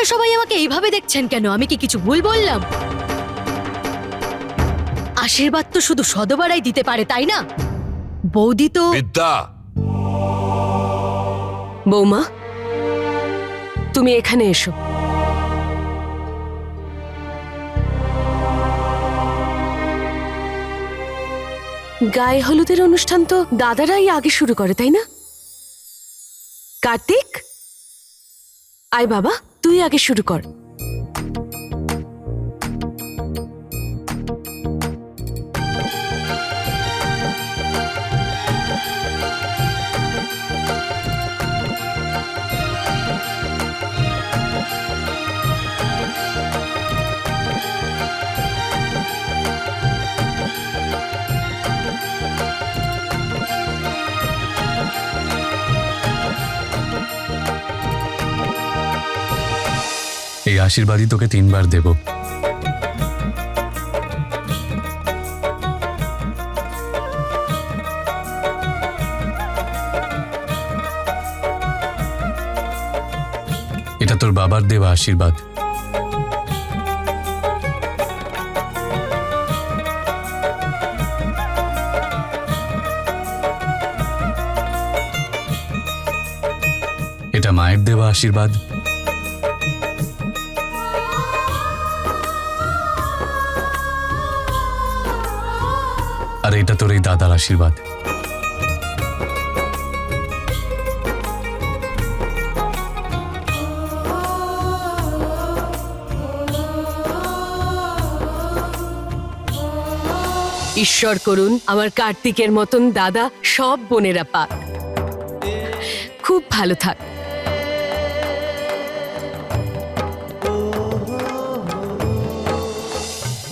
আপনারা সবাই আমাকে এইভাবে দেখছেন কেন? আমি কি কিছু ভুল বললাম? আশীর্বাদ তো শুধু সদবারাই দিতে পারে তাই না? বৌদি তো বিদ্যা! বৌমা তুমি এখানে এসো। গায়ে হলুদের অনুষ্ঠান তো দাদারাই আগে শুরু করে তাই না? কার্তিক? আয় বাবা। তুই আগে শুরু কর। আশীর্বাদই তোকে তিনবার দেব। এটা তোর বাবার দেওয়া আশীর্বাদ। এটা মায়ের দেওয়া আশীর্বাদ। আর এটা তোর এই দাদার আশীর্বাদ। ঈশ্বর করুন আমার কার্তিকের মতন দাদা সব বোনেরা পাক। খুব ভালো থাক।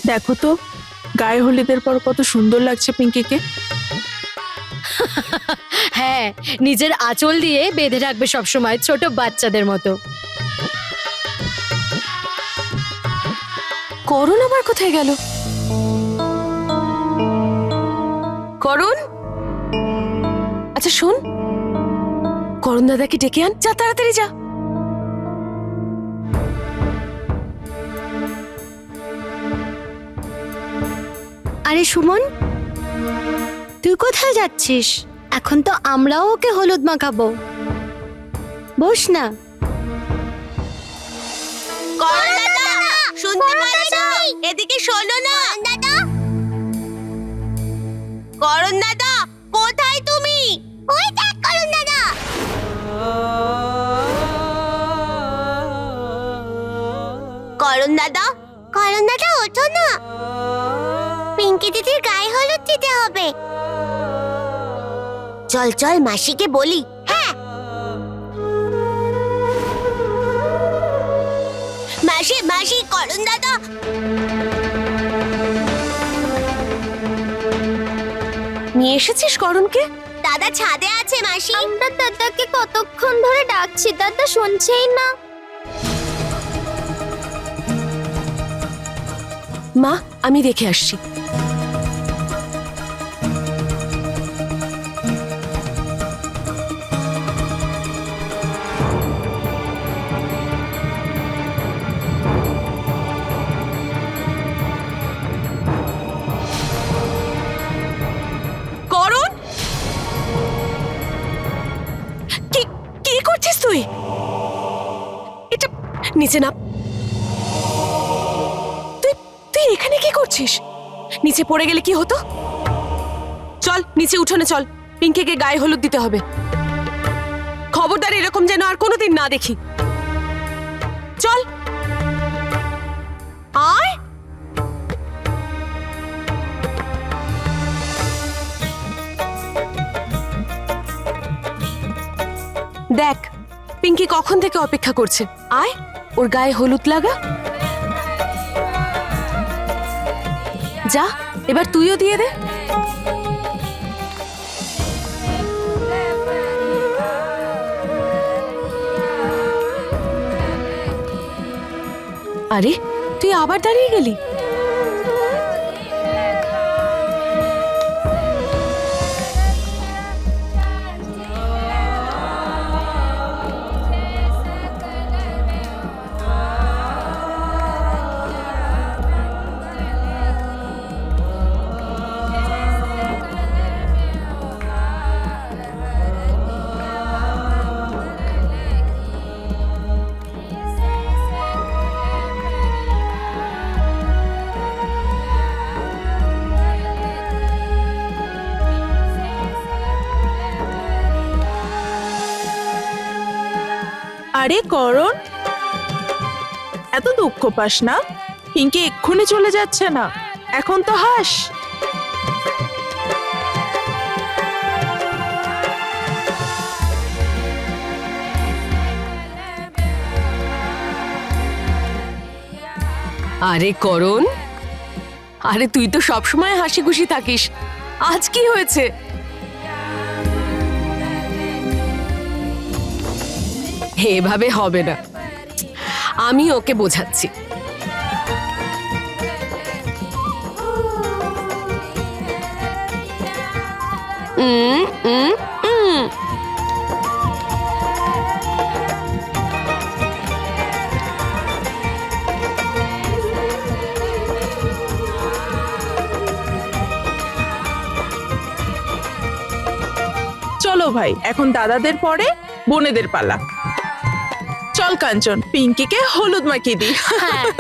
দেখো তো গায়ে হলুদের পর কত সুন্দর লাগছে পিঙ্কিকে। হ্যাঁ নিজের আঁচল দিয়ে বেঁধে রাখবে সবসময় ছোট বাচ্চাদের মতো। করণ আবার কোথায় গেল? করণ? আচ্ছা শোন। করণ দাদাকে ডেকে আন। যা তাড়াতাড়ি যা। আরে সুমন তুই কোথায় যাচ্ছিস? এখন তো আমরাও ওকে হলুদ মাখাবো। বস না। শুনতে পাচ্ছ? এদিকে শোনো না। দাদা করণ দাদা কোথায় তুমি? ওই দেখ করণ দাদা করণ দাদা করণ দাদা ওঠো না। পিঙ্কি দিদির গায়ে হলুদ দিতে হবে। চল চল মাসিকে বলি। হ্যাঁ। মাসি মাসি করণ দাদা। নিয়ে এসেছিস করণকে? দাদা ছাদে আছে মাসি। আমরা দাদাকে কতক্ষণ ধরে ডাকছি দাদা শুনছেই না। মা আমি দেখে আসছি। করছিস তুই? এটা নিচে নাম। তুই তুই এখানে কি করছিস? নিচে পড়ে গেলে কি হতো? চল, নিচে উঠোনে চল। পিঙ্কিকে গায়ে হলুদ দিতে হবে। খবরদার এরকম যেন আর কোনোদিন না দেখি। চল। আয়। দেখ পিঙ্কি কখন থেকে অপেক্ষা করছে? আয়, ওর গায়ে হলুদ লাগা। যা, এবার তুইও দিয়ে দে। আরে, তুই আবার দাঁড়িয়ে গেলি? আরে করণ, এত দুঃখ পাস না? পিঙ্কি এক্ষুনি চলে যাচ্ছে না। এখন তো হাস। আরে করণ, আরে তুই তো সবসময় হাসি খুশি থাকিস। আজ কি হয়েছে? এভাবে হবে না। আমি ওকে বোঝাচ্ছি। উম, উম, উম। চলো ভাই এখন দাদাদের পরে বোনেদের পালা। চল কাঞ্চন পিঙ্কিকে হলুদ মাখিয়ে দিই।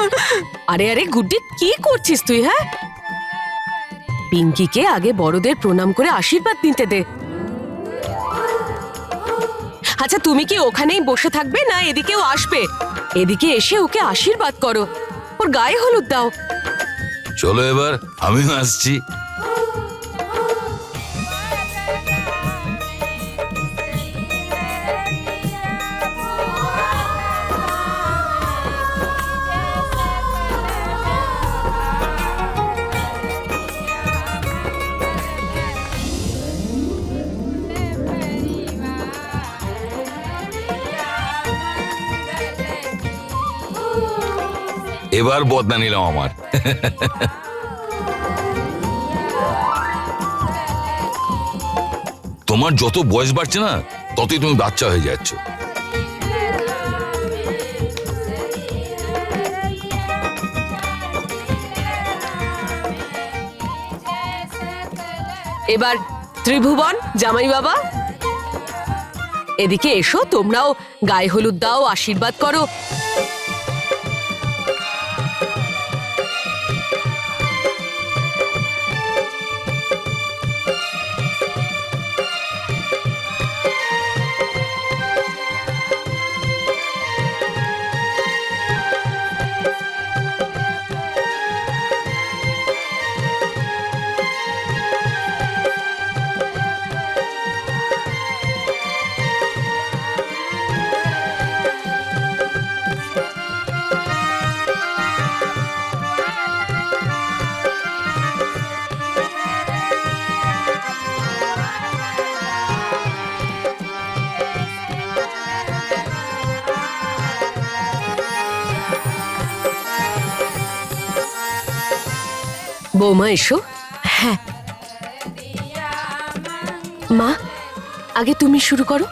আরে আরে গুড্ডি কি করছিস তুই হ্যাঁ? পিঙ্কিকে আগে বড়দের প্রণাম করে আশীর্বাদ নিতে দে। আচ্ছা তুমি কি ওখানেই বসে থাকবে না এদিকেও আসবে? এদিকে এসে ওকে আশীর্বাদ করো। ওর গায়ে হলুদ দাও। চলো এবার আমিও আসছি। এবার বদনা নিলাম আমার। তোমার যত বয়স বাড়ছে না, ততই তুমি বাচ্চা হয়ে যাচ্ছ। এবার ত্রিভুবন জামাই বাবা এদিকে এসো, তোমরাও গায়ে হলুদ দাও, আশীর্বাদ করো। বৌমা এসো। হ্যাঁ। মা আগে তুমি শুরু করো।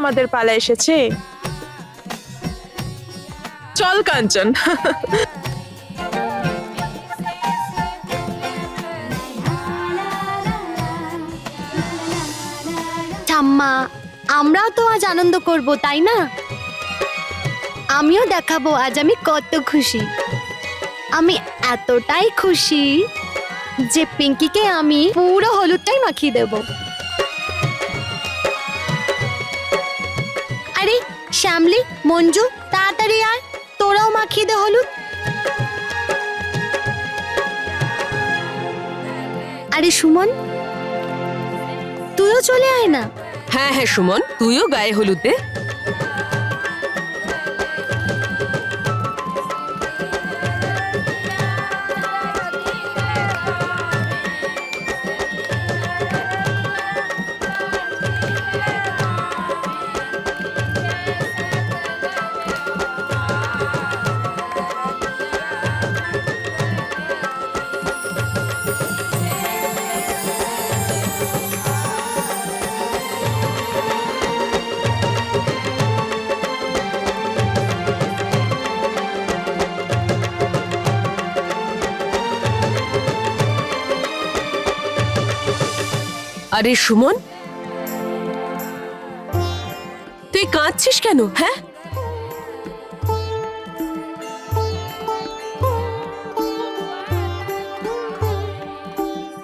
আমাদের পালা এসেছে। চল, কাঞ্চন। ঠাম্মা, আমরাও তো আজ আনন্দ করব, তাই না? আমিও দেখাবো আজ আমি কত খুশি। আমি এতটাই খুশি যে পিঙ্কিকে আমি পুরো হলুদটাই মাখিয়ে দেব। শ্যামলি, মঞ্জু, তাড়াতাড়ি আয়। তোরাও মাখিয়ে দে হলুদ। আরে সুমন, তুইও চলে আয় না? হ্যাঁ হ্যাঁ সুমন, তুইও গায়ে হলুদ দে। আরে সুমন। তুই কাঁদছিস কেন হ্যাঁ?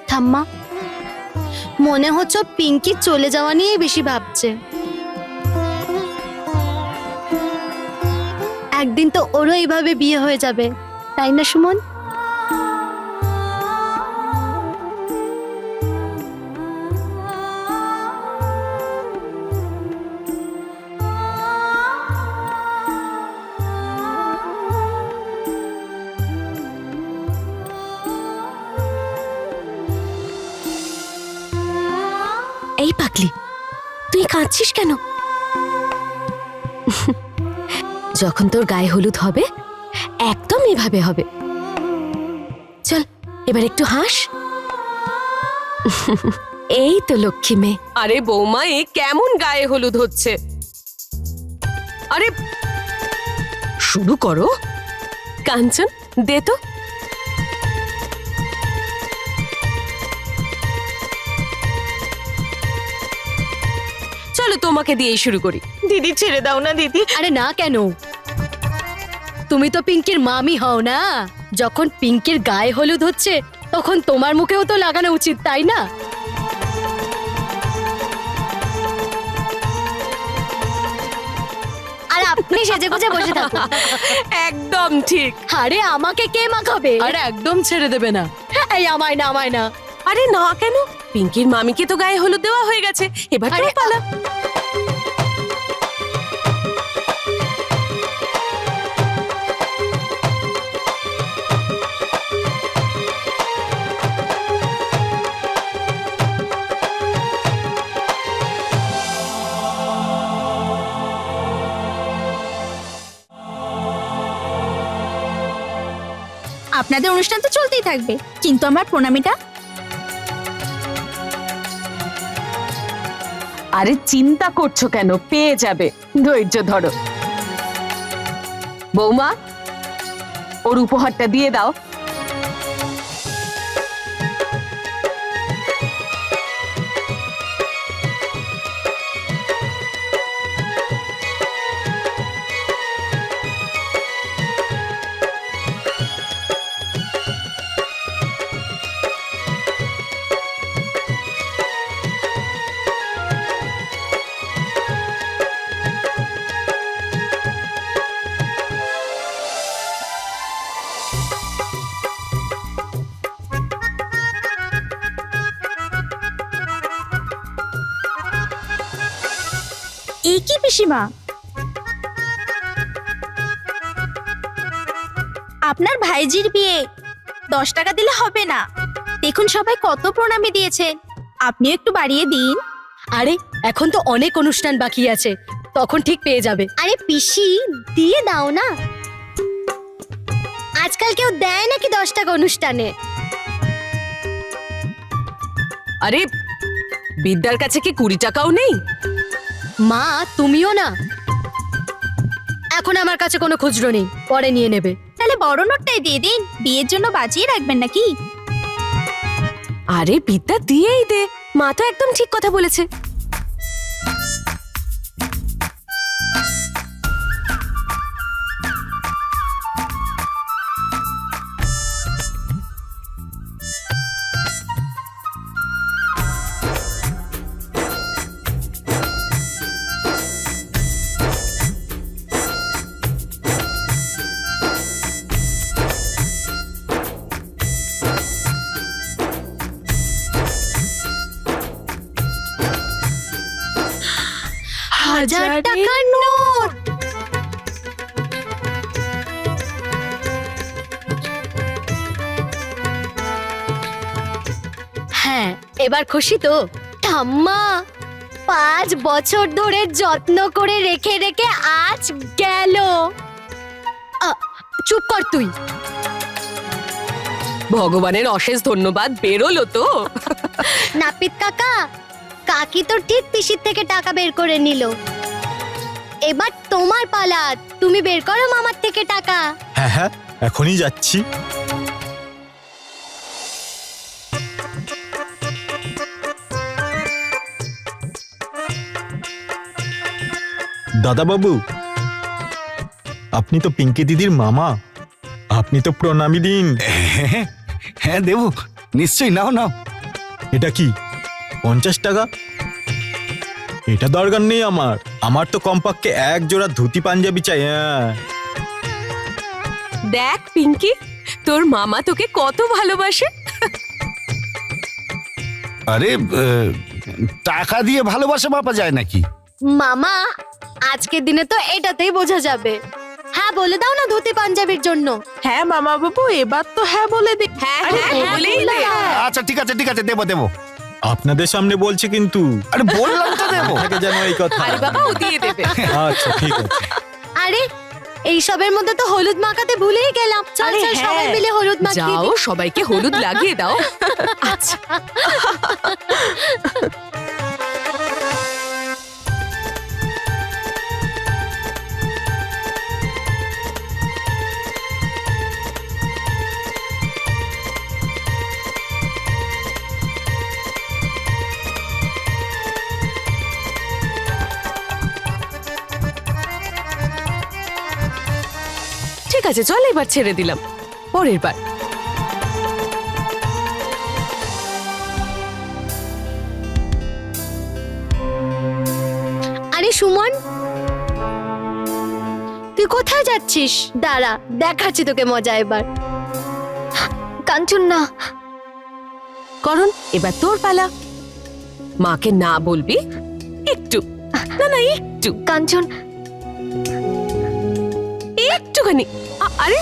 ঠাম্মা, মনে হচ্ছে পিঙ্কি চলে যাওয়া নিয়ে বেশি ভাবছে। একদিন তো ওরও এইভাবে বিয়ে হয়ে যাবে, তাই না সুমন? এই পাগলি তুই কাঁদছিস কেন? যখন তোর গায়ে হলুদ হবে একদম এভাবে হবে। চল এবার একটু হাস। এই তো লক্ষ্মী মেয়ে। আরে বৌমা এ কেমন গায়ে হলুদ হচ্ছে? আরে শুরু করো। কাঞ্চন দে তো। চলো তোমাকে দিয়েই শুরু করি। দিদি ছেড়ে দাও না দিদি। আরে না কেন? তুমি তো পিঙ্কির মামি হও না? যখন পিঙ্কির গায়ে হলুদ হচ্ছে তখন তোমার মুখেও তো লাগানো উচিত তাই না? আর আপনি সেজে গুজে বসে থাকুন। একদম ঠিক। আরে আমাকে কে মাখাবে? আরে একদম ছেড়ে দেবে না। এই আমায় না আমায় না। আরে না কেন? পিঙ্কির মামিকে তো গায়ে হলুদ দেওয়া হয়ে গেছে। এবার তোর পালা। আপনাদের অনুষ্ঠান তো চলতেই থাকবে কিন্তু আমার প্রণামীটা আরে চিন্তা করছ কেন? পেয়ে যাবে। ধৈর্য ধরো। বৌমা ওর উপহারটা দিয়ে দাও। এই কি পিসিমা। আপনার ভাইজির বিয়ে দশ টাকা দিলে হবে না। দেখুন সবাই কত প্রণামী দিয়েছে। আপনি একটু বাড়িয়ে দিন। আরে এখন তো অনেক অনুষ্ঠান বাকি আছে। তখন ঠিক পেয়ে যাবে। আরে পিসি দিয়ে দাও না। আজকাল কেউ দেয় নাকি দশ টাকা অনুষ্ঠানে? আরে বিদ্যার কাছে কি কুড়ি টাকাও নেই? মা তুমিও না? এখন আমার কাছে কোনো খুচরো নেই পরে নিয়ে নেবে। তাহলে বড় নোটটাই দিয়ে দিন বিয়ের জন্য বাঁচিয়ে রাখবেন নাকি? আরে বিদ্যা দিয়েই দে। মা তো একদম ঠিক কথা বলেছে। হাজার টাকার নোট। হ্যাঁ এবার খুশি তো? ঠাম্মা পাঁচ বছর ধরে যত্ন করে রেখে রেখে আজ গেল। চুপ কর তুই। ভগবানের অশেষ ধন্যবাদ বেরোলো তো। নাপিত কাকা কাকি তো ঠিক পিসির থেকে টাকা বের করে নিল। এবার তোমার পালা তুমি বের করো মামার থেকে টাকা। হ্যাঁ হ্যাঁ এখনই যাচ্ছি। দাদাবাবু আপনি তো পিঙ্কি দিদির মামা আপনি তো প্রণামী দিন। হ্যাঁ দেবু নিশ্চয়ই নাও নাও। এটা কি? পঞ্চাশ টাকা? এটা দরকার নেই আমার। আমার তো কমপক্ষে এক জোড়া ধুতি পাঞ্জাবি চাই হ্যাঁ। দেখ পিঙ্কি তোর মামা তোকে কত ভালোবাসে। আরে টাকা দিয়ে ভালোবাসা মাপা যায় নাকি? মামা আজকের দিনে তো এটাতেই বোঝা যাবে। হ্যাঁ বলে দাও না ধুতি পাঞ্জাবির জন্য। হ্যাঁ মামা বাবু এবার তো হ্যাঁ বলে দি। হ্যাঁ হ্যাঁ হ্যাঁ। আচ্ছা ঠিক আছে ঠিক আছে দেবো দেবো। আপনাদের সামনে বলছে কিন্তু। আরে বললাম তো দেবো। থাকে যেন এই কথা আরে বাবা ও দিয়ে দেবে। আচ্ছা ঠিক আছে। আরে এই সবের মধ্যে তো হলুদ মাখাতে ভুলেই গেলাম। চল আরে চল সবাই হ্যাঁ। মিলে হলুদ মাখিয়ে যাও দিই। সবাইকে হলুদ লাগিয়ে দাও। আচ্ছা। ঠিক আছে চল এবার ছেড়ে দিলাম। পরের বার। আরে সুমন তুই কোথায় যাচ্ছিস? দাঁড়া দেখাচ্ছি তোকে মজা এবার। কাঞ্চন না করণ এবার তোর পালা। মাকে না বলবি একটু। না না একটু। কাঞ্চন। একটুখানি। अरे